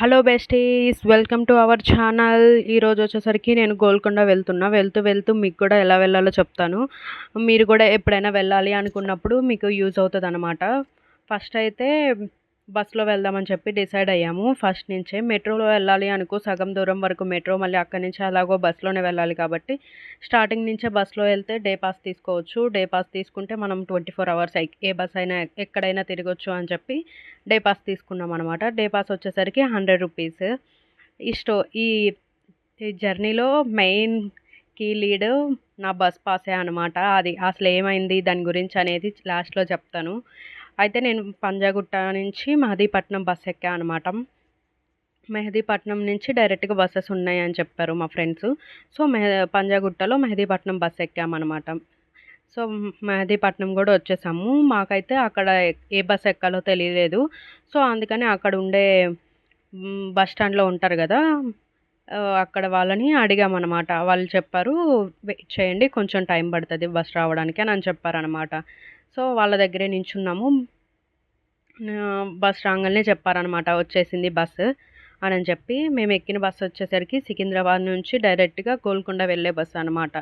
Hello besties welcome to our channel ఈరోజు వచ్చేసరికి నేను గోల్కొండ వెళ్తున్నా. వెళ్తూ వెళ్తూ మీకు కూడా ఎలా వెళ్ళాలో చెప్తాను. మీరు కూడా ఎప్పుడైనా వెళ్ళాలి అనుకున్నప్పుడు మీకు యూజ్ అవుతుంది అనమాట ఫస్ట్ అయితే బస్సులో వెళ్దామని చెప్పి డిసైడ్ అయ్యాము. ఫస్ట్ నుంచే మెట్రోలో వెళ్ళాలి అనుకో సగం దూరం వరకు మెట్రో మళ్ళీ అక్కడి నుంచి అలాగో బస్సులోనే వెళ్ళాలి కాబట్టి స్టార్టింగ్ నుంచే బస్సులో వెళ్తే డే పాస్ తీసుకోవచ్చు. డే పాస్ తీసుకుంటే మనం ట్వంటీ ఫోర్ అవర్స్ ఏ బస్ అయినా ఎక్కడైనా తిరగొచ్చు అని చెప్పి డే పాస్ తీసుకున్నాం అనమాట డే పాస్ వచ్చేసరికి హండ్రెడ్ రూపీస్. ఈ స్టో ఈ ఈ జర్నీలో మెయిన్ కీ లీడ్ నా బస్ పాసే అనమాట అది అసలు ఏమైంది దాని గురించి అనేది లాస్ట్లో చెప్తాను. అయితే నేను పంజాగుట్ట నుంచి మహదీపట్నం బస్ ఎక్కా అనమాట మెహదీపట్నం నుంచి డైరెక్ట్గా బస్సెస్ ఉన్నాయి అని చెప్పారు మా ఫ్రెండ్స్. సో మెహ పంజాగుట్టలో మెహదీపట్నం బస్ ఎక్కామన్నమాట సో మెహదీపట్నం కూడా వచ్చేసాము. మాకైతే అక్కడ ఏ బస్ ఎక్కాలో తెలియలేదు. సో అందుకని అక్కడ ఉండే బస్ స్టాండ్లో ఉంటారు కదా అక్కడ వాళ్ళని అడిగామన్నమాట వాళ్ళు చెప్పారు వెయిట్ చేయండి కొంచెం టైం పడుతుంది బస్ రావడానికి అని అని చెప్పారనమాట సో వాళ్ళ దగ్గరే నించున్నాము. బస్ రాగానే చెప్పారనమాట వచ్చేసింది బస్సు అని చెప్పి. మేము ఎక్కిన బస్సు వచ్చేసరికి సికింద్రాబాద్ నుంచి డైరెక్ట్గా గోల్కొండ వెళ్ళే బస్సు అనమాట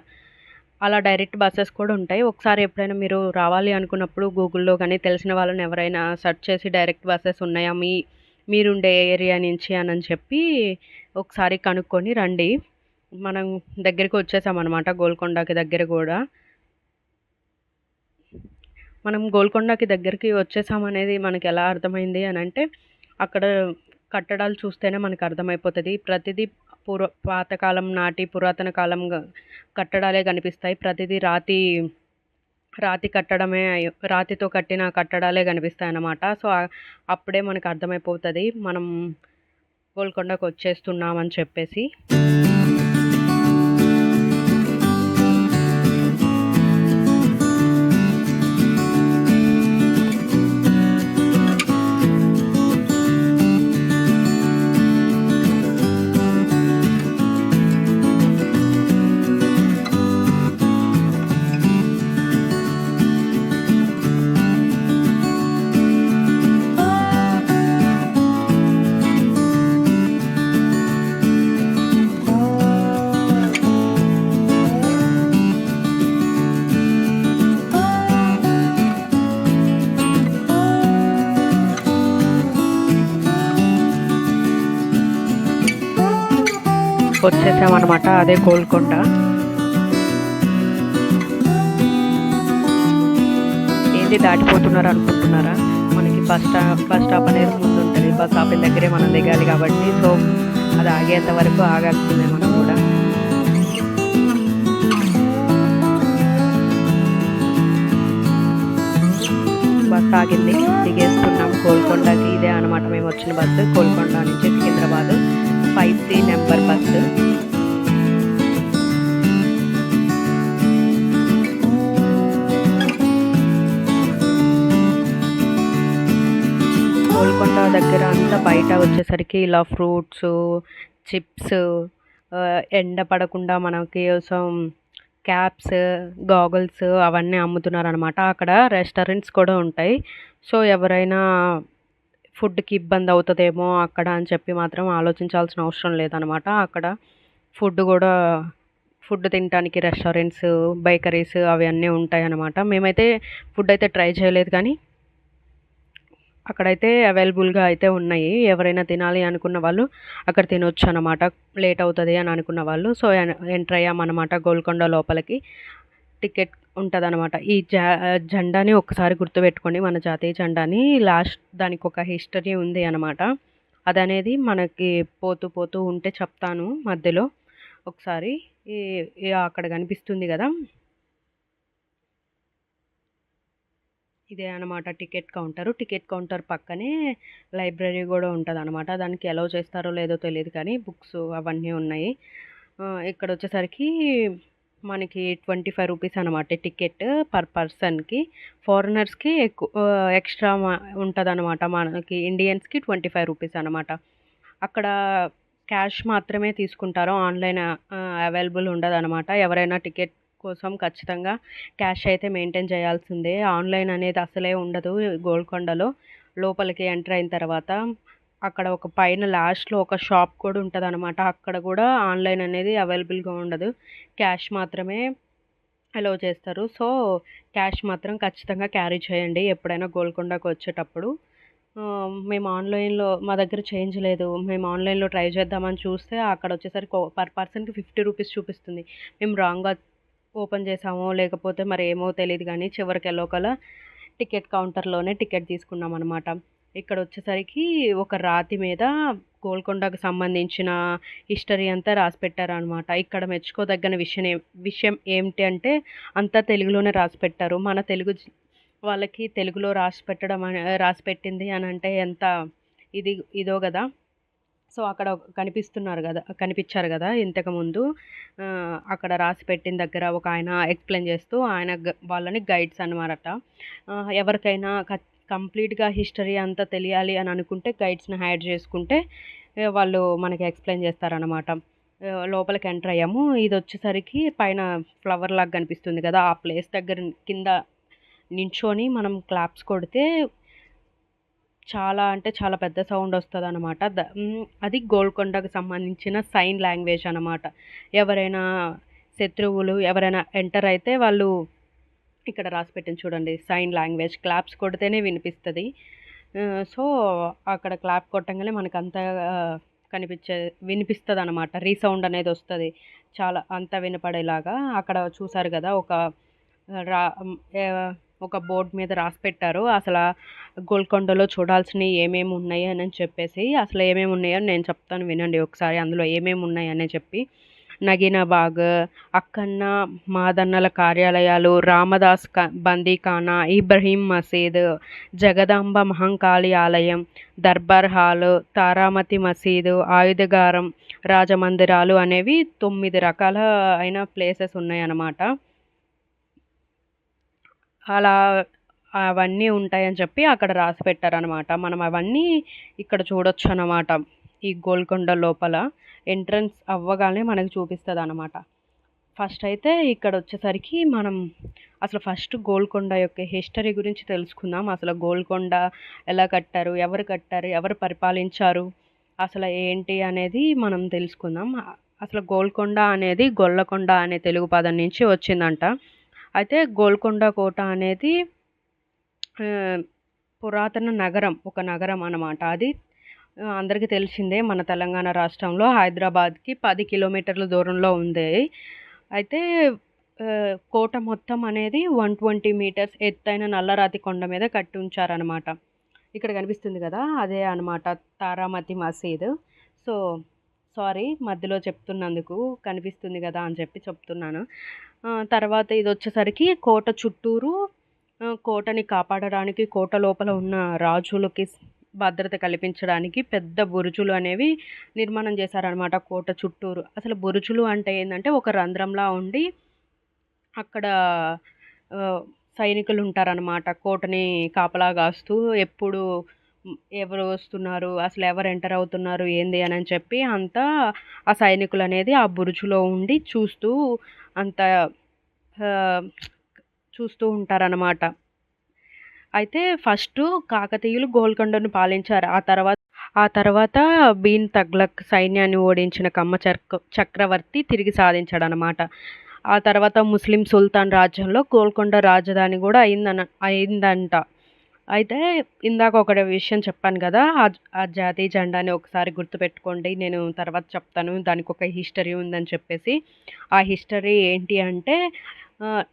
అలా డైరెక్ట్ బస్సెస్ కూడా ఉంటాయి. ఒకసారి ఎప్పుడైనా మీరు రావాలి అనుకున్నప్పుడు గూగుల్లో కానీ తెలిసిన వాళ్ళని ఎవరైనా సెర్చ్ చేసి డైరెక్ట్ బస్సెస్ ఉన్నాయా? మీ మీరుండే ఏరియా నుంచి అని అని చెప్పి ఒకసారి కనుక్కొని రండి. మనం దగ్గరికి వచ్చేసామన్నమాట గోల్కొండకి దగ్గర కూడా. మనం గోల్కొండకి దగ్గరికి వచ్చేసామనేది మనకి ఎలా అర్థమైంది అని అంటే అక్కడ కట్టడాలు చూస్తేనే మనకు అర్థమైపోతుంది. ప్రతిదీ పూర్వ పాతకాలం నాటి పురాతన కాలం కట్టడాలే కనిపిస్తాయి. ప్రతిదీ రాతి రాతి కట్టడమే రాతితో కట్టిన కట్టడాలే కనిపిస్తాయి అన్నమాట. సో అప్పుడే మనకు అర్థమైపోతుంది. మనం గోల్కొండకు వచ్చేస్తున్నామని చెప్పేసి. వచ్చేసామన్నమాట. అదే గోల్కొండ ఏంది దాటిపోతున్నారు అనుకుంటున్నారా? మనకి బస్ స్టాప్ బస్ స్టాప్ అనేది ముందు ఉంటుంది బస్ స్టాప్ దగ్గరే మనం దిగాలి కాబట్టి సో అది ఆగేంత వరకు ఆగాల్సిందే మనం కూడా. బస్ ఆగింది. దిగేసుకున్నాం గోల్కొండకి ఇదే అనమాట మేము వచ్చిన బస్సు గోల్కొండ నుంచి Secunderabad. Five three number bus Golconda దగ్గర అంతా బయట వచ్చేసరికి ఇలా ఫ్రూట్స్ చిప్స్ ఎండ పడకుండా మనకి కోసం క్యాప్స్ గాగుల్స్ అవన్నీ అమ్ముతున్నారు అనమాట అక్కడ రెస్టారెంట్స్ కూడా ఉంటాయి. సో ఎవరైనా ఫుడ్కి ఇబ్బంది అవుతుందేమో అక్కడ అని చెప్పి మాత్రం ఆలోచించాల్సిన అవసరం లేదనమాట. అక్కడ ఫుడ్ కూడా ఫుడ్ తినడానికి రెస్టారెంట్స్ బేకరీస్ అవి అన్నీ ఉంటాయి మేమైతే ఫుడ్ అయితే ట్రై చేయలేదు కానీ అక్కడైతే అవైలబుల్గా అయితే ఉన్నాయి. ఎవరైనా తినాలి అనుకున్న వాళ్ళు అక్కడ తినొచ్చు అనమాట. లేట్ అవుతుంది అని అనుకున్న వాళ్ళు. సో ఎంటర్ అయ్యామన్నమాట గోల్కొండ లోపలికి. టికెట్ ఉంటుంది అనమాట ఈ జా జెండాని ఒకసారి గుర్తుపెట్టుకోండి. మన జాతీయ జెండాని లాస్ట్ దానికి ఒక హిస్టరీ ఉంది అనమాట అది అనేది మనకి పోతూ పోతూ ఉంటే చెప్తాను మధ్యలో. ఒకసారి అక్కడ కనిపిస్తుంది కదా. ఇదే అనమాట టికెట్ కౌంటర్. టికెట్ కౌంటర్ పక్కనే లైబ్రరీ కూడా ఉంటుంది అనమాట దానికి ఎలా చేస్తారో లేదో తెలియదు కానీ బుక్స్ అవన్నీ ఉన్నాయి. ఇక్కడ వచ్చేసరికి మనకి ట్వంటీ ఫైవ్ రూపీస్ అనమాట టికెట్ పర్ పర్సన్కి. ఫారినర్స్కి ఎక్కువ ఎక్స్ట్రా ఉంటుంది అనమాట మనకి ఇండియన్స్కి ట్వంటీ ఫైవ్ రూపీస్ అనమాట అక్కడ క్యాష్ మాత్రమే తీసుకుంటారు ఆన్లైన్ అవైలబుల్ ఉండదు అనమాట ఎవరైనా టికెట్ కోసం ఖచ్చితంగా క్యాష్ అయితే మెయింటైన్ చేయాల్సిందే. ఆన్లైన్ అనేది అసలే ఉండదు గోల్కొండలో. లోపలికి ఎంటర్ అయిన తర్వాత అక్కడ ఒక పైన లాస్ట్‌లో ఒక షాప్ కూడా ఉంటదనమాట. అక్కడ కూడా ఆన్‌లైన్ అనేది అవైలబుల్‌గా ఉండదు. క్యాష్ మాత్రమే అలో చేస్తారు. సో, క్యాష్ మాత్రం ఖచ్చితంగా క్యారీ చేయండి ఎప్పుడైనా గోల్కొండకు వచ్చేటప్పుడు మేము ఆన్‌లైన్‌లో మా దగ్గర చేంజ్ లేదు. మేము ఆన్‌లైన్‌లో ట్రై చేద్దామని చూస్తే అక్కడ వచ్చేసరికి పర్ పర్సన్‌కి ఫిఫ్టీ రూపీస్ చూపిస్తుంది. మేము రాంగ్‌గా ఓపెన్ చేసామో, లేకపోతే మరి ఏమో తెలియదు కానీ చివరికి ఎలోకలా టికెట్ కౌంటర్‌లోనే టికెట్ తీసుకున్నాం అనమాట ఇక్కడ వచ్చేసరికి ఒక రాతి మీద గోల్కొండకు సంబంధించిన హిస్టరీ అంతా రాసిపెట్టారనమాట. ఇక్కడ మెచ్చుకోదగ్గన విషయం విషయం ఏమిటి అంటే అంతా తెలుగులోనే రాసిపెట్టారు. మన తెలుగు వాళ్ళకి తెలుగులో రాసి పెట్టడం రాసి పెట్టింది రాసిపెట్టింది అంటే ఎంత ఇది ఇదో కదా సో, అక్కడ కనిపిస్తున్నారు కదా కనిపించారు కదా ఇంతకుముందు. అక్కడ అక్కడ రాసిపెట్టిన దగ్గర ఒక ఆయన ఎక్స్‌ప్లెయిన్ చేస్తూ ఆయన వాళ్ళని గైడ్స్ అనమాట ఎవరికైనా కంప్లీట్‌గా హిస్టరీ అంతా తెలియాలి అని అనుకుంటే గైడ్స్‌ని హైర్ చేసుకుంటే వాళ్ళు మనకి ఎక్స్‌ప్లెయిన్ చేస్తారనమాట. లోపలికి ఎంటర్ అయ్యాము. ఇది వచ్చేసరికి పైన ఫ్లవర్ లాగా కనిపిస్తుంది కదా ఆ ప్లేస్ దగ్గర కింద నించొని మనం క్లాప్స్ కొడితే చాలా అంటే చాలా పెద్ద సౌండ్ వస్తుంది అనమాట అది గోల్కొండకు సంబంధించిన సైన్ లాంగ్వేజ్ అనమాట. ఎవరైనా శత్రువులు ఎవరైనా ఎంటర్ అయితే వాళ్ళు ఇక్కడ రాసిపెట్టింది చూడండి. సైన్ లాంగ్వేజ్ క్లాప్స్ కొడితేనే వినిపిస్తుంది సో, అక్కడ క్లాప్ కొట్టంగానే మనకు అంత కనిపించే వినిపిస్తుంది అనమాట రీసౌండ్ అనేది వస్తుంది చాలా అంత వినపడేలాగా. అక్కడ చూసారు కదా ఒక రా ఒక బోర్డ్ మీద రాసిపెట్టారు. అసలు గోల్కొండలో చూడాల్సినవి ఏమేమి ఉన్నాయి అని చెప్పేసి. అసలు ఏమేమి ఉన్నాయో నేను చెప్తాను వినండి ఒకసారి. అందులో ఏమేమి ఉన్నాయని చెప్పి. నగినబాగ్ అక్కన్న మాదన్నల కార్యాలయాలు, రామదాస్ క బందీఖానా, ఇబ్రహీం మసీద్, జగదాంబ మహంకాళి ఆలయం, దర్బార్ హాల్, తారామతి మసీదు, ఆయుధగారం, రాజమందిరాలు అనేవి తొమ్మిది రకాల అయిన ప్లేసెస్ ఉన్నాయన్నమాట అలా అవన్నీ ఉంటాయని చెప్పి అక్కడ రాసిపెట్టారనమాట. మనం అవన్నీ ఇక్కడ చూడొచ్చు అన్నమాట ఈ గోల్కొండ లోపల ఎంట్రన్స్ అవ్వగానే మనకు చూపిస్తుంది అనమాట ఫస్ట్ అయితే ఇక్కడ వచ్చేసరికి మనం అసలు ఫస్ట్ గోల్కొండ యొక్క హిస్టరీ గురించి తెలుసుకుందాం. అసలు గోల్కొండ ఎలా కట్టారు? ఎవరు కట్టారు? ఎవరు పరిపాలించారు? అసలు ఏంటి అనేది మనం తెలుసుకుందాం. అసలు గోల్కొండ అనేది గొల్లకొండ అనే తెలుగు పదం నుంచి వచ్చిందంట. అయితే గోల్కొండ కోట అనేది పురాతన నగరం. ఒక నగరం అనమాట. అది అందరికీ తెలిసిందే మన తెలంగాణ రాష్ట్రంలో హైదరాబాద్‌కి పది కిలోమీటర్ల దూరంలో ఉంది. అయితే కోట మొత్తం అనేది 120 మీటర్స్ ఎత్తైన నల్లరాతి కొండ మీద కట్టి ఉంచారనమాట. ఇక్కడ కనిపిస్తుంది కదా అదే అనమాట తారామతి మసీద్. సో, సారీ మధ్యలో చెప్తున్నందుకు. కనిపిస్తుంది కదా అని చెప్పి చెప్తున్నాను. తర్వాత ఇది వచ్చేసరికి కోట చుట్టూరు కోటని కాపాడడానికి కోట లోపల ఉన్న రాజులకి భద్రత కల్పించడానికి పెద్ద బురుజులు అనేవి నిర్మాణం చేశారనమాట కోట చుట్టూరు. అసలు బురుజులు అంటే ఏంటంటే ఒక రంధ్రంలా ఉండి అక్కడ సైనికులు ఉంటారనమాట. కోటని కాపలా కాస్తూ ఎప్పుడు ఎవరు వస్తున్నారు? అసలు ఎవరు ఎంటర్ అవుతున్నారు? ఏంది అని చెప్పి అంతా ఆ సైనికులు అనేది ఆ బురుజులో ఉండి చూస్తూ అంత చూస్తూ ఉంటారనమాట. అయితే ఫస్ట్ కాకతీయులు గోల్కొండను పాలించారు. ఆ తర్వాత ఆ తర్వాత బీన్ తగ్లక్ సైన్యాన్ని ఓడించిన కమ్మ చక్రవర్తి తిరిగి సాధించాడనమాట. ఆ తర్వాత ముస్లిం సుల్తాన్ రాజ్యంలో గోల్కొండ రాజధాని కూడా అయిందన అయిందంట. అయితే ఇందాక ఒకటి విషయం చెప్పాను కదా ఆ ఆ జాతీయ జెండాని ఒకసారి గుర్తుపెట్టుకోండి. నేను తర్వాత చెప్తాను. దానికొక హిస్టరీ ఉందని చెప్పేసి. ఆ హిస్టరీ ఏంటి అంటే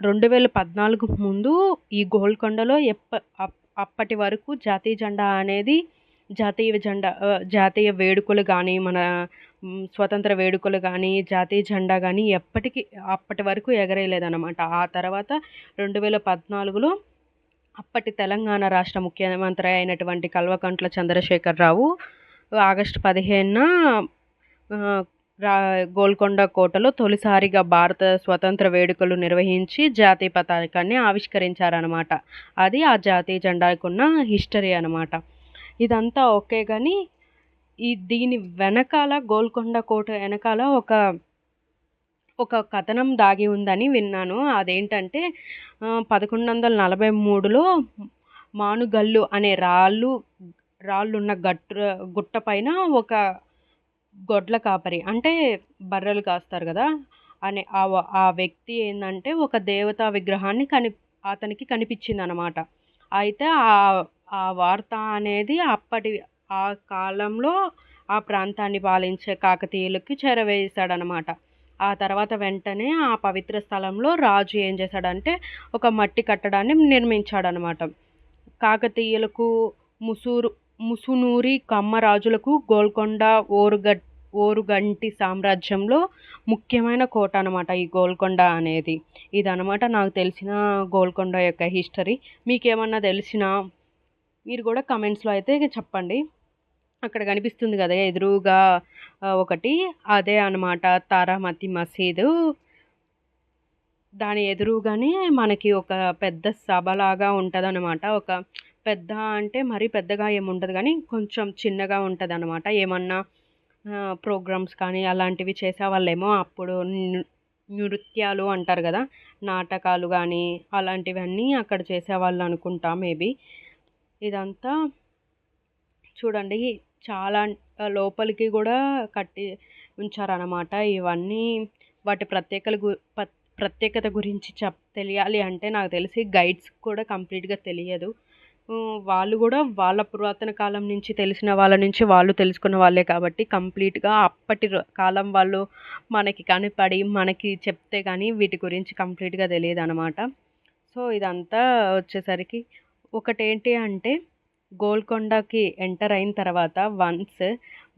రెండు వేల పద్నాలుగు ముందు ఈ గోల్కొండలో ఎప్ప అప్ అప్పటి వరకు జాతీయ జెండా అనేది జాతీయ జెండా జాతీయ వేడుకలు కానీ మన స్వతంత్ర వేడుకలు కానీ జాతీయ జెండా కానీ ఎప్పటికీ అప్పటి వరకు ఎగరేయలేదనమాట. ఆ తర్వాత 2014లో అప్పటి తెలంగాణ రాష్ట్ర ముఖ్యమంత్రి అయినటువంటి కల్వకుంట్ల చంద్రశేఖరరావు ఆగస్టు పదిహేనున రా గోల్కొండ కోటలో తొలిసారిగా భారత స్వతంత్ర వేడుకలు నిర్వహించి జాతీయ పతాకాన్ని ఆవిష్కరించారనమాట. అది ఆ జాతీయ జెండాకున్న హిస్టరీ అనమాట. ఇదంతా ఓకే కానీ ఈ దీని వెనకాల గోల్కొండ కోట వెనకాల ఒక ఒక కథనం దాగి ఉందని విన్నాను. అదేంటంటే పదకొండు వందల నలభై మూడులో మానుగల్లు అనే రాళ్ళు రాళ్ళున్న గట్టు గుట్ట పైన ఒక గొడ్ల కాపరి. అంటే బర్రెలు కాస్తారు కదా అనే ఆ ఆ వ్యక్తి ఏంటంటే ఒక దేవతా విగ్రహాన్ని కని అతనికి కనిపించింది అనమాట అయితే ఆ ఆ వార్త అనేది అప్పటి ఆ కాలంలో ఆ ప్రాంతాన్ని పాలించే కాకతీయులకి చేరవేశాడనమాట. ఆ తర్వాత వెంటనే ఆ పవిత్ర స్థలంలో రాజు ఏం చేశాడంటే ఒక మట్టి కట్టడాన్ని నిర్మించాడనమాట. కాకతీయులకు ముసూరు ముసునూరి కమ్మరాజులకు గోల్కొండ ఓరుగట్ ఓరుగంటి సామ్రాజ్యంలో ముఖ్యమైన కోట అనమాట ఈ గోల్కొండ అనేది. ఇదనమాట నాకు తెలిసిన గోల్కొండ యొక్క హిస్టరీ. మీకేమన్నా తెలిసినా మీరు కూడా కమెంట్స్లో అయితే చెప్పండి. అక్కడ కనిపిస్తుంది కదా ఎదురుగా ఒకటి. అదే అనమాట తారామతి మసీదు. దాని ఎదురుగానే మనకి ఒక పెద్ద సభలాగా ఉంటుంది అనమాట ఒక పెద్ద అంటే మరీ పెద్దగా ఏముండదు కానీ కొంచెం చిన్నగా ఉంటుంది అనమాట ఏమన్నా ప్రోగ్రామ్స్ కానీ అలాంటివి చేసేవాళ్ళేమో అప్పుడు నృత్యాలు అంటారు కదా నాటకాలు కానీ అలాంటివన్నీ అక్కడ చేసేవాళ్ళు అనుకుంటా మేబీ. ఇదంతా చూడండి చాలా లోపలికి కూడా కట్టి ఉంచారన్నమాట. ఇవన్నీ వాటి ప్రత్యేకల గు ప్రత్యేకత గురించి చెప్ తెలియాలి అంటే నాకు తెలిసి గైడ్స్ కూడా కంప్లీట్గా తెలియదు. వాళ్ళు కూడా వాళ్ళ పురాతన కాలం నుంచి తెలిసిన వాళ్ళ నుంచి వాళ్ళు తెలుసుకున్న వాళ్ళే కాబట్టి కంప్లీట్గా అప్పటి రో- కాలం వాళ్ళు మనకి కనిపడి మనకి చెప్తే కానీ వీటి గురించి కంప్లీట్గా తెలియదు అనమాట సో ఇదంతా వచ్చేసరికి ఒకటేంటి అంటే గోల్కొండకి ఎంటర్ అయిన తర్వాత వన్స్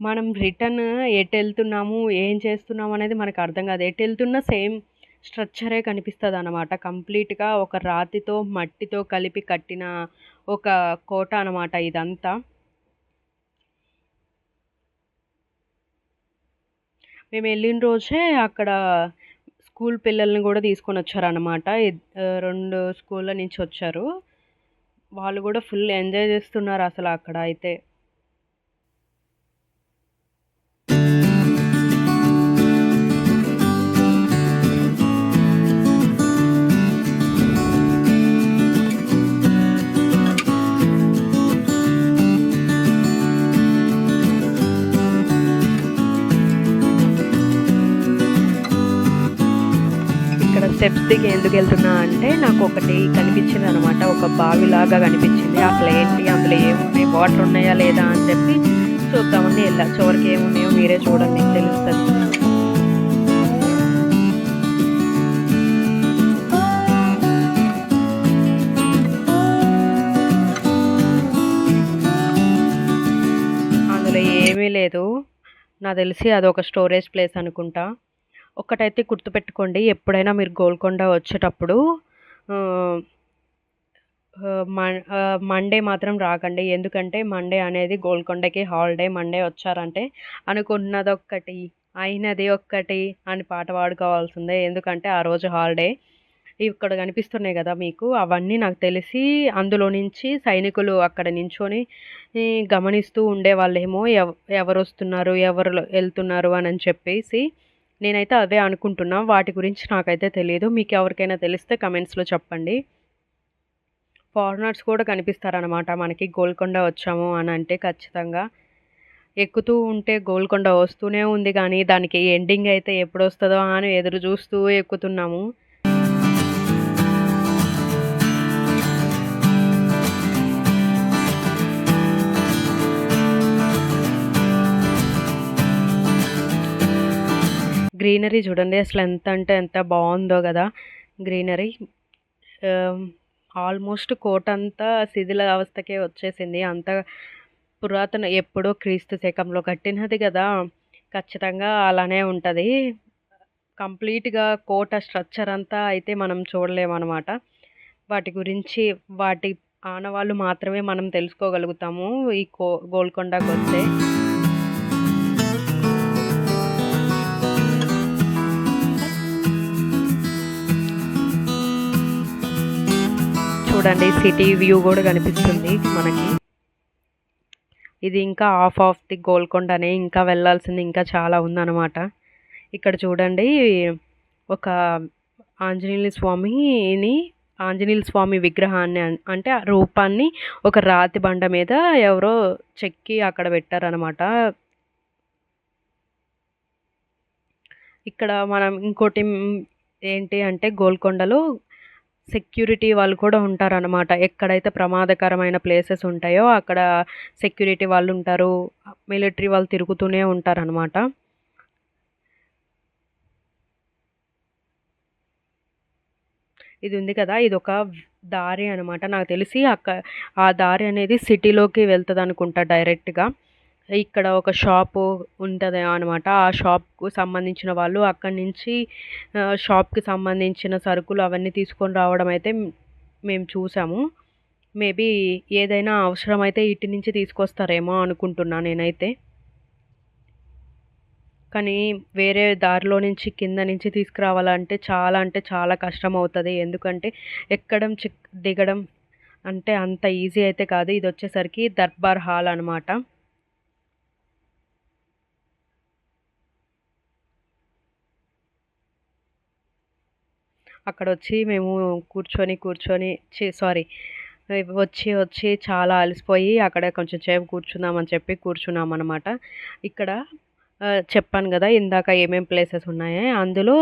మనం రిటర్న్ ఎటు వెళ్తున్నాము ఏం చేస్తున్నాము అనేది మనకు అర్థం కాదు. ఎటు వెళ్తున్నా సేమ్ స్ట్రక్చరే కనిపిస్తుంది అనమాట కంప్లీట్గా ఒక రాతితో మట్టితో కలిపి కట్టిన ఒక కోట అనమాట ఇదంతా. మేము వెళ్ళిన రోజే అక్కడ స్కూల్ పిల్లల్ని కూడా తీసుకొని వచ్చారనమాట రెండు స్కూళ్ళ నుంచి వచ్చారు. వాళ్ళు కూడా ఫుల్ ఎంజాయ్ చేస్తున్నారు అసలు అక్కడ అయితే. స్టెప్స్ దిగి ఎందుకు వెళ్తున్నా అంటే నాకు ఒకటి కనిపించింది అనమాట ఒక బావిలాగా కనిపించింది. అసలు ఏంటి అందులో ఏమున్నాయి? వాటర్ ఉన్నాయా లేదా అని చెప్పి చూద్దామని వెళ్ళా. చివరికి ఏమున్నాయో మీరే చూడండి. తెలుస్తుంది. అందులో ఏమీ లేదు. నాకు తెలిసి అదొక స్టోరేజ్ ప్లేస్ అనుకుంటా. ఒక్కటైతే గుర్తుపెట్టుకోండి ఎప్పుడైనా మీరు గోల్కొండ వచ్చేటప్పుడు మన్- మండే మాత్రం రాకండి. ఎందుకంటే మండే అనేది గోల్కొండకి హాలిడే మండే వచ్చారంటే అనుకున్నది ఒక్కటి అయినది ఒక్కటి అని పాట పాడుకోవాల్సిందే. ఎందుకంటే ఆ రోజు హాలిడే. ఇక్కడ కనిపిస్తున్నాయి కదా మీకు అవన్నీ నాకు తెలిసి అందులో నుంచి సైనికులు అక్కడ నించొని గమనిస్తూ ఉండేవాళ్ళేమో ఎవ ఎవరు వస్తున్నారు ఎవరు వెళ్తున్నారు అని చెప్పేసి నేనైతే అదే అనుకుంటున్నా. వాటి గురించి నాకైతే తెలియదు మీకు ఎవరికైనా తెలిస్తే కమెంట్స్లో చెప్పండి. ఫారినర్స్ కూడా కనిపిస్తారనమాట మనకి గోల్కొండ వచ్చాము అని అంటే ఖచ్చితంగా. ఎక్కుతూ ఉంటే గోల్కొండ వస్తూనే ఉంది కానీ దానికి ఎండింగ్ అయితే ఎప్పుడు వస్తుందో అని ఎదురు చూస్తూ ఎక్కుతున్నాము. గ్రీనరీ చూడండి అసలు ఎంత అంటే ఎంత బాగుందో కదా గ్రీనరీ. ఆల్మోస్ట్ కోట అంతా శిథిల అవస్థకే వచ్చేసింది. అంత పురాతన ఎప్పుడో క్రీస్తు శకంలో కట్టినది కదా. ఖచ్చితంగా అలానే ఉంటుంది. కంప్లీట్గా కోట స్ట్రక్చర్ అంతా అయితే మనం చూడలేమన్నమాట. వాటి గురించి వాటి ఆనవాళ్ళు మాత్రమే మనం తెలుసుకోగలుగుతాము. ఈ కో గోల్కొండకు వస్తే చూడండి సిటీ వ్యూ కూడా కనిపిస్తుంది మనకి. ఇది ఇంకా ఆఫ్ ఆఫ్ ది గోల్కొండనే ఇంకా వెళ్ళాల్సింది ఇంకా చాలా ఉందన్నమాట. ఇక్కడ చూడండి ఒక ఆంజనేయ స్వామిని ఆంజనేయుల స్వామి విగ్రహాన్ని అంటే ఆ రూపాన్ని ఒక రాతి బండ మీద ఎవరో చెక్కి అక్కడ పెట్టారనమాట ఇక్కడ మనం ఇంకోటి ఏంటి అంటే గోల్కొండలో సెక్యూరిటీ వాళ్ళు కూడా ఉంటారనమాట ఎక్కడైతే ప్రమాదకరమైన ప్లేసెస్ ఉంటాయో అక్కడ సెక్యూరిటీ వాళ్ళు ఉంటారు. మిలిటరీ వాళ్ళు తిరుగుతూనే ఉంటారనమాట ఇది ఉంది కదా ఇది ఒక దారి అనమాట నాకు తెలిసి అక్క ఆ దారి అనేది సిటీలోకి వెళ్తుంది అనుకుంటా డైరెక్ట్గా. ఇక్కడ ఒక షాపు ఉంటుంది అనమాట ఆ షాప్కు సంబంధించిన వాళ్ళు అక్కడి నుంచి షాప్కి సంబంధించిన సరుకులు అవన్నీ తీసుకొని రావడం అయితే మేము చూసాము. మేబీ ఏదైనా అవసరమైతే ఇటు నుంచి తీసుకొస్తారేమో అనుకుంటున్నా నేనైతే. కానీ వేరే దారిలో నుంచి కింద నుంచి తీసుకురావాలంటే చాలా అంటే చాలా కష్టం అవుతుంది ఎందుకంటే ఎక్కడం చిక్ దిగడం అంటే అంత ఈజీ అయితే కాదు. ఇది వచ్చేసరికి దర్బార్ హాల్ అనమాట అక్కడ వచ్చి మేము కూర్చొని కూర్చొని సారీ వచ్చి వచ్చి చాలా అలసిపోయి అక్కడ కొంచెం సేపు కూర్చుందామని చెప్పి కూర్చున్నాం అనమాట ఇక్కడ చెప్పాను కదా ఇందాక ఏమేం ప్లేసెస్ ఉన్నాయో అందులో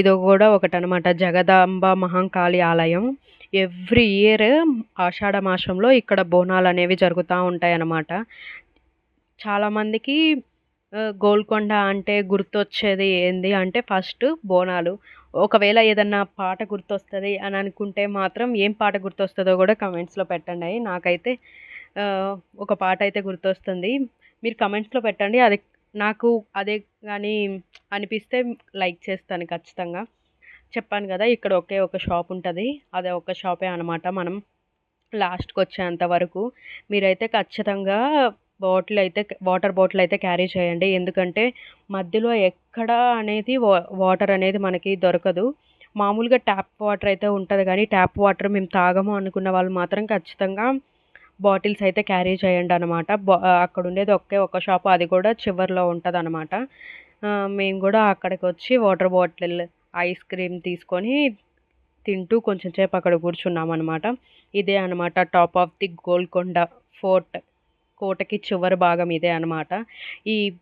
ఇది కూడా ఒకటి అనమాట జగదాంబ మహంకాళి ఆలయం. ఎవ్రీ ఇయర్ ఆషాఢ మాసంలో ఇక్కడ బోనాలు అనేవి జరుగుతూ ఉంటాయి అన్నమాట చాలామందికి గోల్కొండ అంటే గుర్తొచ్చేది ఏంది అంటే ఫస్ట్ బోనాలు. ఒకవేళ ఏదన్నా పాట గుర్తొస్తుంది అని అనుకుంటే మాత్రం ఏం పాట గుర్తొస్తుందో కూడా కమెంట్స్లో పెట్టండి. నాకైతే ఒక పాట అయితే గుర్తొస్తుంది. మీరు కమెంట్స్లో పెట్టండి. అది నాకు అదే కానీ అనిపిస్తే లైక్ చేస్తాను ఖచ్చితంగా. చెప్పాను కదా ఇక్కడ ఒకే ఒక షాప్ ఉంటుంది. అదే ఒక షాపే అనమాట మనం లాస్ట్కి వచ్చేంత వరకు. మీరైతే ఖచ్చితంగా బాటిల్ అయితే వాటర్ బాటిల్ అయితే క్యారీ చేయండి. ఎందుకంటే మధ్యలో ఎక్కడ అనేది వా- వాటర్ అనేది మనకి దొరకదు. మామూలుగా ట్యాప్ వాటర్ అయితే ఉంటుంది కానీ ట్యాప్ వాటర్ మేము తాగము అనుకున్న వాళ్ళు మాత్రం ఖచ్చితంగా బాటిల్స్ అయితే క్యారీ చేయండి అనమాట అక్కడ ఉండేది ఒకే ఒక షాప్ అది కూడా చివర్లో ఉంటుంది అనమాట మేము కూడా అక్కడికి వచ్చి వాటర్ బాటిల్ ఐస్ క్రీమ్ తీసుకొని తింటూ కొంచెం సేపు అక్కడ కూర్చున్నాం అనమాట ఇదే అనమాట top of the Golconda fort. కోటకి చివరి భాగం ఇదే అనమాట ఈ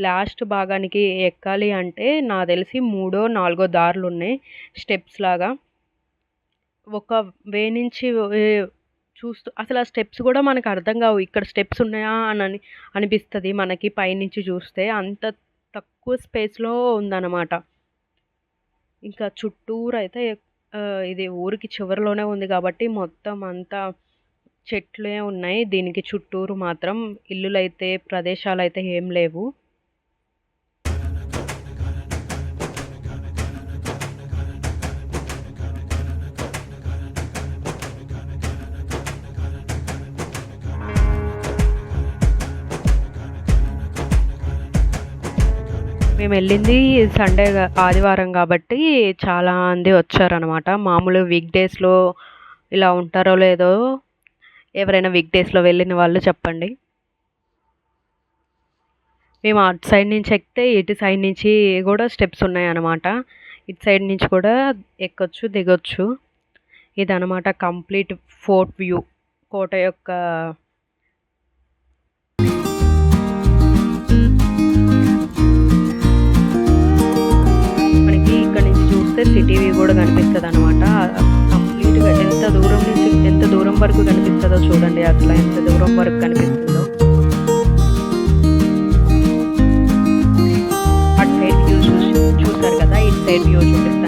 లాస్ట్ భాగానికి ఎక్కాలి అంటే నాకు తెలిసి మూడో నాలుగో దారులు ఉన్నాయి స్టెప్స్ లాగా. ఒక వే నుంచి వే- చూస్తూ అసలు ఆ స్టెప్స్ కూడా మనకు అర్థం కావు. ఇక్కడ స్టెప్స్ ఉన్నాయా అని అనిపిస్తుంది మనకి పైనుంచి చూస్తే. అంత తక్కువ స్పేస్లో ఉందన్నమాట. ఇంకా చుట్టూరు అయితే ఇది ఊరికి చివరిలోనే ఉంది కాబట్టి మొత్తం అంతా చెట్లే ఉన్నాయి. దీనికి చుట్టూరు మాత్రం ఇల్లులు అయితే ప్రదేశాలు అయితే ఏం లేవు. మేము వెళ్ళింది సండే ఆదివారం కాబట్టి చాలా మంది వచ్చారనమాట మామూలు వీక్ డేస్లో ఇలా ఉంటారో లేదో ఎవరైనా వీక్ డేస్లో వెళ్ళిన వాళ్ళు చెప్పండి. మేము అటు సైడ్ నుంచి ఎక్కితే ఇటు సైడ్ నుంచి కూడా స్టెప్స్ ఉన్నాయన్నమాట. ఇటు సైడ్ నుంచి కూడా ఎక్కొచ్చు దిగొచ్చు. ఇదనమాట కంప్లీట్ ఫోర్ట్ వ్యూ కోట యొక్క మనకి ఇక్కడ నుంచి చూస్తే సిటీ వ్యూ కూడా కనిపిస్తుంది అనమాట కంప్లీట్గా ఎంత దూరం నుంచి ఎంత దూరం వరకు కనిపిస్తుందో చూడండి అట్లా ఎంత దూరం వరకు కనిపిస్తుందో. అటు సైడ్ వ్యూ చూసి చూసారు కదా ఇటు సైడ్ వ్యూ చూపిస్తాను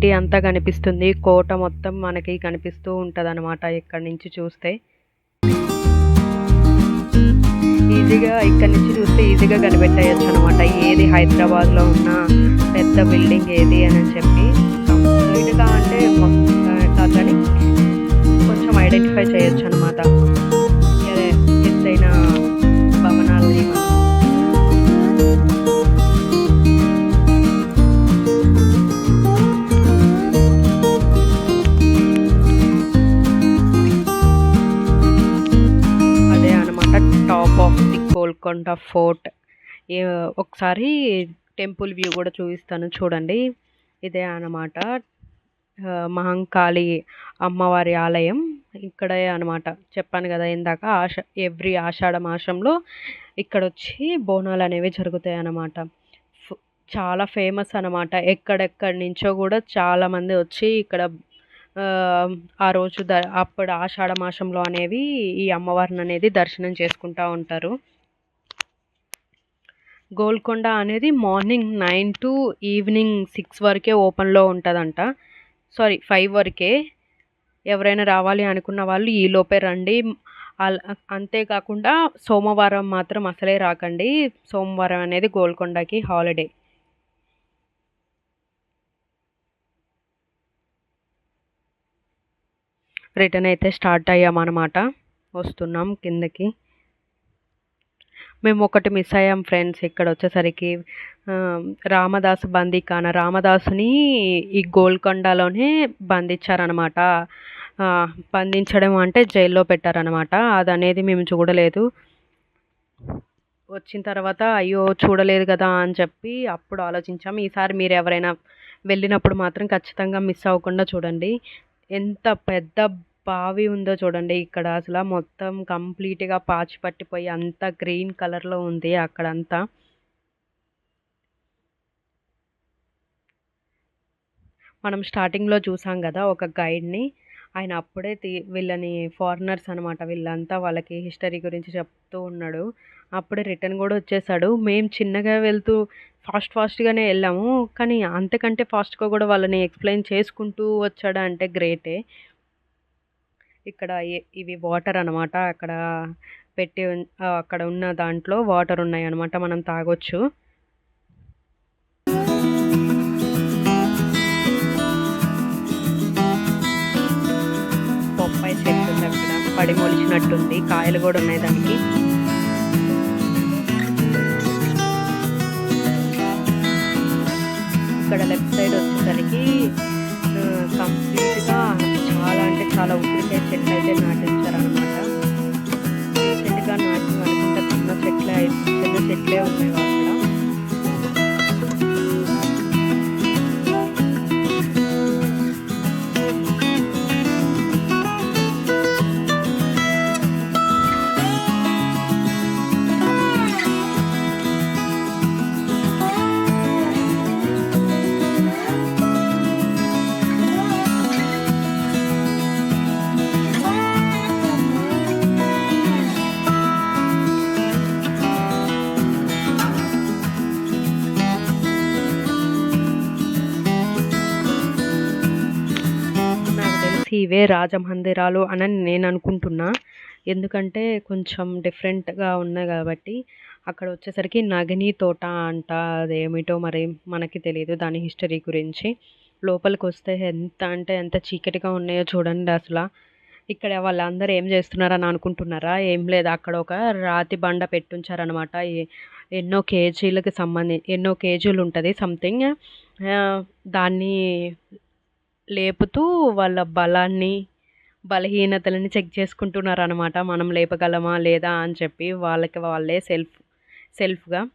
సిటీ అంతా కనిపిస్తుంది. కోట మొత్తం మనకి కనిపిస్తూ ఉంటుంది అనమాట ఇక్కడ నుంచి చూస్తే. ఈజీగా ఇక్కడ నుంచి చూస్తే ఈజీగా కనిపెట్టేయచ్చు అనమాట ఏది హైదరాబాద్లో ఉన్న పెద్ద బిల్డింగ్ ఏది అని చెప్పి కంప్లీట్గా అంటే కానీ కొంచెం ఐడెంటిఫై చేయొచ్చు అనమాట గోల్కొండ ఫోర్ట్. ఒకసారి టెంపుల్ వ్యూ కూడా చూపిస్తాను చూడండి. ఇదే అనమాట మహంకాళి అమ్మవారి ఆలయం. ఇక్కడే అనమాట చెప్పాను కదా ఇందాక ఆష ఎవ్రీ ఆషాఢ మాసంలో ఇక్కడ వచ్చి బోనాలు అనేవి జరుగుతాయి అన్నమాట. ఫు- చాలా ఫేమస్ అనమాట ఎక్కడెక్కడి నుంచో కూడా చాలామంది వచ్చి ఇక్కడ ఆ రోజు ద అప్పుడు ఆషాఢ మాసంలో అనేవి ఈ అమ్మవారిని అనేది దర్శనం చేసుకుంటూ ఉంటారు. గోల్కొండ అనేది morning nine to evening six వరకే ఓపెన్లో ఉంటుందంట. సారీ ఫైవ్ వరకే. ఎవరైనా రావాలి అనుకున్న వాళ్ళు ఈ లోపే రండి. అంతేకాకుండా సోమవారం మాత్రం అసలే రాకండి. సోమవారం అనేది గోల్కొండకి హాలిడే. రిటర్న్ అయితే స్టార్ట్ అయ్యామన్నమాట. వస్తున్నాం కిందకి. మేము ఒకటి మిస్ అయ్యాం ఫ్రెండ్స్ ఇక్కడ వచ్చేసరికి రామదాసు బందీఖాన రామదాసుని ఈ గోల్కొండలోనే బంధించారనమాట. బంధించడం అంటే జైల్లో పెట్టారనమాట. అది అనేది మేము చూడలేదు. వచ్చిన తర్వాత అయ్యో చూడలేదు కదా అని చెప్పి అప్పుడు ఆలోచించాం. ఈసారి మీరు ఎవరైనా వెళ్ళినప్పుడు మాత్రం ఖచ్చితంగా మిస్ అవ్వకుండా చూడండి. ఎంత పెద్ద బావి ఉందో చూడండి. ఇక్కడ అసలు మొత్తం కంప్లీట్గా పాచి పట్టిపోయి అంతా గ్రీన్ కలర్లో ఉంది అక్కడంతా. మనం స్టార్టింగ్లో చూసాం కదా ఒక గైడ్ని. ఆయన అప్పుడే తీ వీళ్ళని ఫారినర్స్ అనమాట వీళ్ళంతా వాళ్ళకి హిస్టరీ గురించి చెప్తూ ఉన్నాడు. అప్పుడే రిటర్న్ కూడా వచ్చేసాడు. మేము చిన్నగా వెళ్తూ ఫాస్ట్ ఫాస్ట్గానే వెళ్ళాము. కానీ అంతకంటే ఫాస్ట్గా కూడా వాళ్ళని ఎక్స్ప్లెయిన్ చేసుకుంటూ వచ్చాడు అంటే గ్రేటే. ఇక్కడ ఇవి వాటర్ అనమాట అక్కడ పెట్టి అక్కడ ఉన్న దాంట్లో వాటర్ ఉన్నాయి అనమాట మనం తాగొచ్చు. బొప్పాయి చెట్టు ఉంది అక్కడ. పడి మొలిచినట్టుంది. కాయలు కూడా ఉన్నాయి దానికి. ఇక్కడ లెఫ్ట్ సైడ్ వచ్చేసరికి కంప్లీట్గా చాలా అంటే చాలా ఉసిరికాయ చెట్లు అయితే నాటించారనమాట. రీసెంట్గా నాటిన అనుకుంటే చిన్న చెట్లే చిన్న చెట్లే ఉన్నాయి రాజమందిరాలు అని నేను అనుకుంటున్నా. ఎందుకంటే కొంచెం డిఫరెంట్గా ఉన్నాయి కాబట్టి అక్కడ వచ్చేసరికి నగిని తోట అంట అదేమిటో మరి మనకి తెలియదు దాని హిస్టరీ గురించి. లోపలికి వస్తే ఎంత అంటే ఎంత చీకటిగా ఉన్నాయో చూడండి అసలు. ఇక్కడ వాళ్ళందరూ ఏం చేస్తున్నారని అనుకుంటున్నారా? ఏం లేదు అక్కడ ఒక రాతి బండ పెట్టుంచారనమాట ఎన్నో కేజీలకు సంబంధించి ఎన్నో కేజీలు ఉంటుంది సంథింగ్. దాన్ని లేపుతూ వాళ్ళ బలాన్ని బలహీనతలని చెక్ చేసుకుంటున్నారు అనమాట మనం లేపగలమా లేదా అని చెప్పి వాళ్ళకి వాళ్ళే సెల్ఫ్ సెల్ఫ్గా.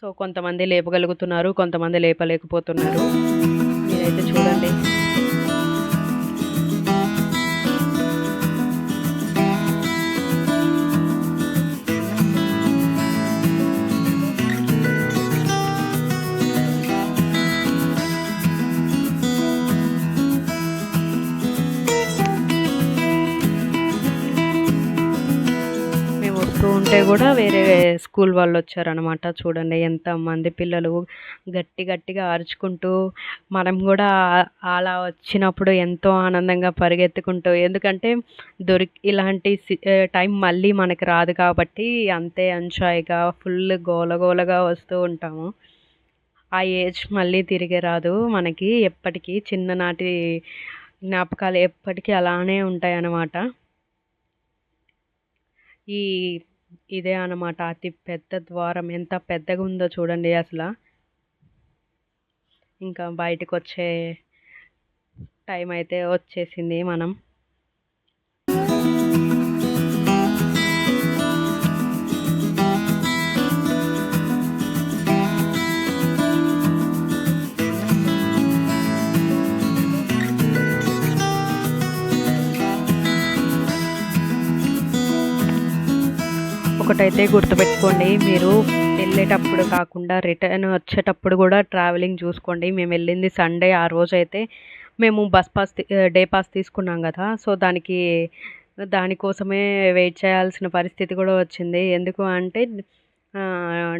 సో కొంతమంది లేపగలుగుతున్నారు కొంతమంది లేపలేకపోతున్నారు. మీరైతే చూడండి. ఉంటే కూడా వేరే స్కూల్ వాళ్ళు వచ్చారనమాట చూడండి ఎంతమంది పిల్లలు గట్టి గట్టిగా అరుచుకుంటూ మనం కూడా అలా వచ్చినప్పుడు ఎంతో ఆనందంగా పరిగెత్తుకుంటూ ఎందుకంటే దొరికి ఇలాంటి టైం మళ్ళీ మనకి రాదు కాబట్టి అంతే అంచాయిగా ఫుల్ గోలగోలగా వస్తూ ఉంటాము. ఆ ఏజ్ మళ్ళీ తిరిగి రాదు మనకి ఎప్పటికీ చిన్ననాటి జ్ఞాపకాలు ఎప్పటికీ అలానే ఉంటాయి అన్నమాట ఈ ఇదే అన్నమాట. అతి పెద్ద ద్వారం. ఎంత పెద్దగా ఉందో చూడండి అసలు. ఇంకా బయటకు వచ్చే టైం అయితే వచ్చేసింది మనం. ఒకటైతే గుర్తుపెట్టుకోండి మీరు వెళ్ళేటప్పుడు కాకుండా రిటర్న్ వచ్చేటప్పుడు కూడా ట్రావెలింగ్ చూసుకోండి. మేము వెళ్ళింది సండే ఆ రోజు అయితే మేము బస్ పాస్ డే పాస్ తీసుకున్నాం కదా సో దానికి దానికోసమే వెయిట్ చేయాల్సిన పరిస్థితి కూడా వచ్చింది. ఎందుకు అంటే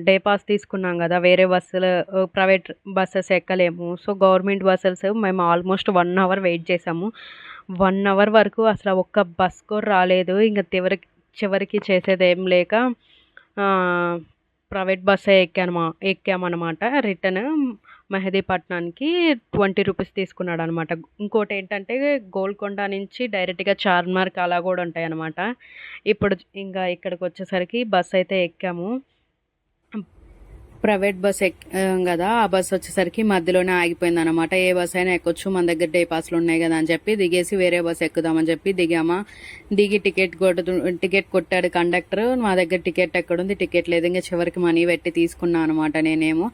డే పాస్ తీసుకున్నాం కదా వేరే బస్సులు ప్రైవేట్ బస్సెస్ ఎక్కలేము. సో గవర్నమెంట్ బస్సెస్ మేము ఆల్మోస్ట్ వన్ అవర్ వెయిట్ చేసాము. వన్ అవర్ వరకు అసలు ఒక్క బస్ కూడా రాలేదు. ఇంకా చివరికి చివరికి చేసేది ఏం లేక ప్రైవేట్ బస్సే ఎక్కాను ఎక్కామన్నమాట. రిటర్న్ మెహదీపట్నానికి ట్వంటీ రూపీస్ తీసుకున్నాడు అనమాట ఇంకోటి ఏంటంటే గోల్కొండ నుంచి డైరెక్ట్గా చార్మార్క్ అలా కూడా ఉంటాయి అనమాట ఇప్పుడు ఇంకా ఇక్కడికి వచ్చేసరికి బస్ అయితే ఎక్కాము. ప్రైవేట్ బస్ ఎక్కాం కదా ఆ బస్ వచ్చేసరికి మధ్యలోనే ఆగిపోయింది అనమాట ఏ బస్ అయినా ఎక్కొచ్చు మన దగ్గర డే పాస్లు ఉన్నాయి కదా అని చెప్పి దిగేసి వేరే బస్ ఎక్కుదామని చెప్పి దిగామా. దిగి టికెట్ కొట్టు టికెట్ కొట్టాడు కండక్టర్. మా దగ్గర టికెట్ ఎక్కడుంది టికెట్ లేదు. ఇంకా చివరికి మనీ పెట్టి తీసుకున్నాను అనమాట నేనేమో.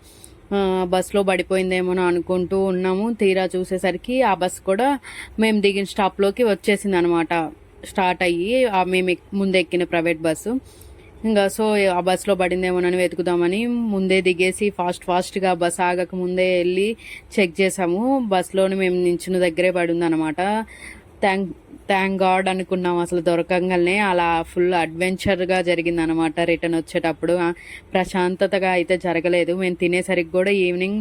బస్సులో పడిపోయిందేమో అనుకుంటూ ఉన్నాము. తీరా చూసేసరికి ఆ బస్ కూడా మేము దిగిన స్టాప్లోకి వచ్చేసింది అనమాట స్టార్ట్ అయ్యి మేము ముందు ఎక్కిన ప్రైవేట్ బస్సు. ఇంకా సో ఆ బస్సులో పడిందేమోనని వెతుకుదామని ముందే దిగేసి ఫాస్ట్ ఫాస్ట్గా బస్ ఆగక ముందే వెళ్ళి చెక్ చేసాము. బస్సులోని మేము నించిన దగ్గరే పడింది అనమాట థ్యాంక్ థ్యాంక్ గాడ్ అనుకున్నాం అసలు దొరకంగానే. అలా ఫుల్ అడ్వెంచర్గా జరిగింది అనమాట రిటర్న్ వచ్చేటప్పుడు. ప్రశాంతతగా అయితే జరగలేదు. మేము తినేసరికి కూడా ఈవినింగ్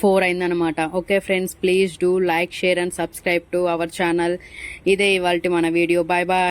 ఫోర్ అయిందనమాట okay friends please do like share and subscribe to our channel ఇదే ఇవాళ మన వీడియో బాయ్ బాయ్